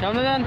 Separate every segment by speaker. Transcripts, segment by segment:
Speaker 1: 小妹
Speaker 2: 妹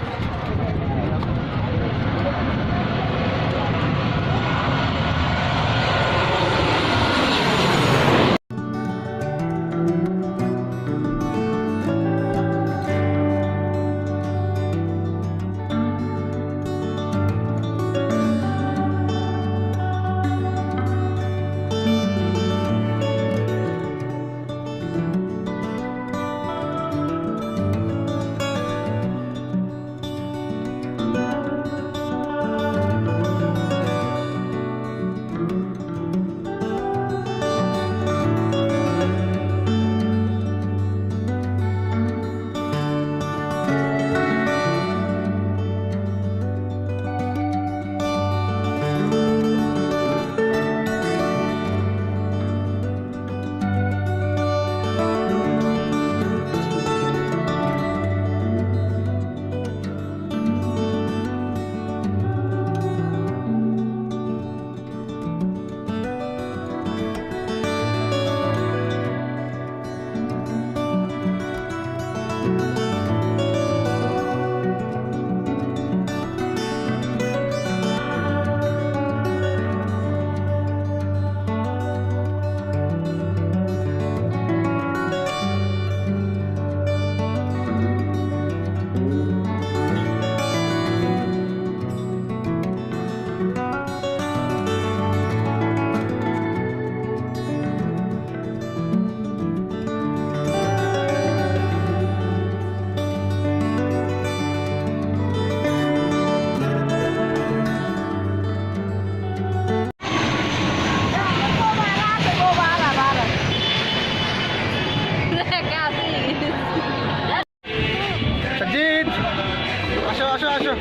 Speaker 2: আসো আসো।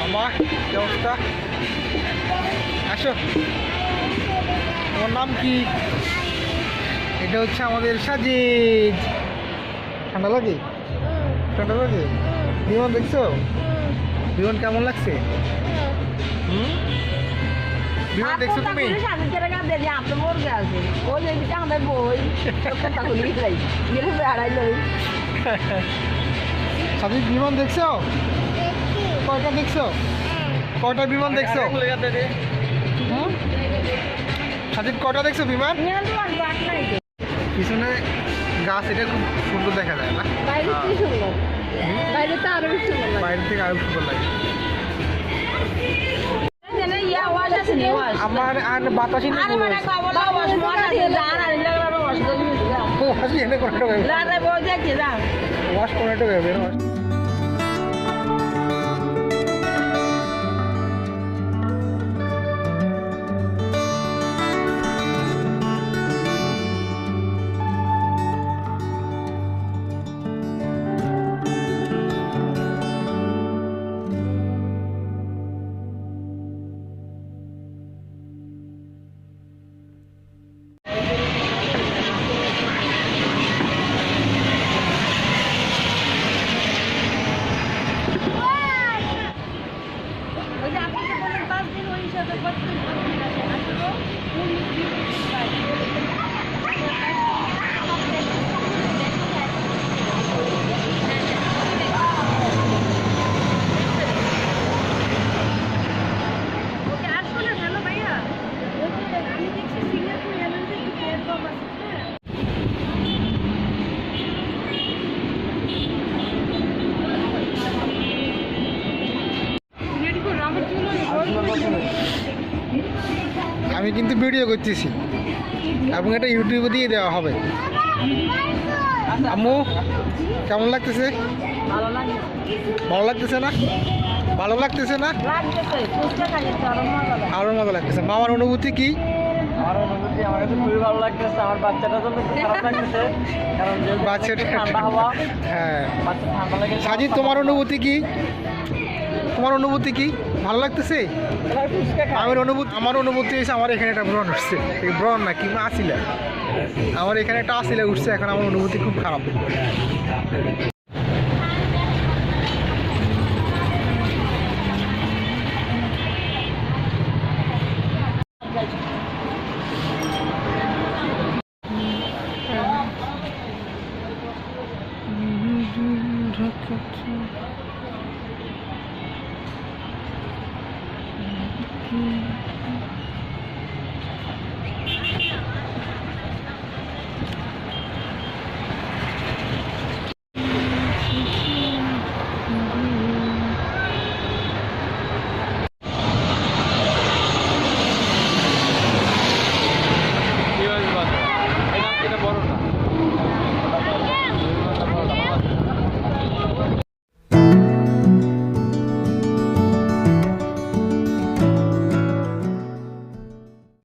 Speaker 2: মামা কি অবস্থা? আসো। তোমার নাম কি? এটা হচ্ছে আমাদের সাজিদ। ঠান্ডা লাগে? ঠান্ডা লাগে? বিমান দেখছ? বিমান কেমন লাগছে? হুম? বিমান দেখছ তুমি? সাজিদ বিমান দেখছ? কয়টা দেখছ? কয়টা বিমান দেখছ? হুম? সাজিদ কয়টা দেখছ বিমান? পিছনে গাছ এটা খুব সুন্দর দেখা যায় না?
Speaker 3: বাইরে
Speaker 2: থেকে আরও সুন্দর লাগে। আমার আর বাতাসই নেই এনে ভেবে
Speaker 3: লা রে বল আমি
Speaker 2: কিন্তু ভিডিও করতেছি। এবং এটা ইউটিউবে দিয়ে দেওয়া হবে। আম্মু কেমন লাগতেছে?
Speaker 3: ভালো
Speaker 2: লাগতেছে না? ভালো লাগতেছে না?
Speaker 3: আরও মজা
Speaker 2: লাগতেছে। মামার অনুভূতি কি?
Speaker 4: আমার অনুভূতি আমার কাছে খুবই ভালো লাগতেছে। আমার বাচ্চাটার জন্য খুব খারাপ লাগতেছে। কারণ
Speaker 2: বাচ্চাটা
Speaker 4: ঠান্ডা হাওয়া
Speaker 2: হ্যাঁ।
Speaker 4: বাচ্চা ঠান্ডা লাগে
Speaker 2: সাজিদ তোমার অনুভূতি কি? তোমার অনুভূতি কি? ভালো লাগতেছে? আমার অনুভূতি আমার অনুভূতি হয়েছে আমার এখানে একটা ব্রণ উঠছে এই ব্রণ না কিংবা আসিলা? আমার এখানে একটা আসিলা উঠছে, এখন আমার অনুভূতি খুব খারাপ।
Speaker 3: you.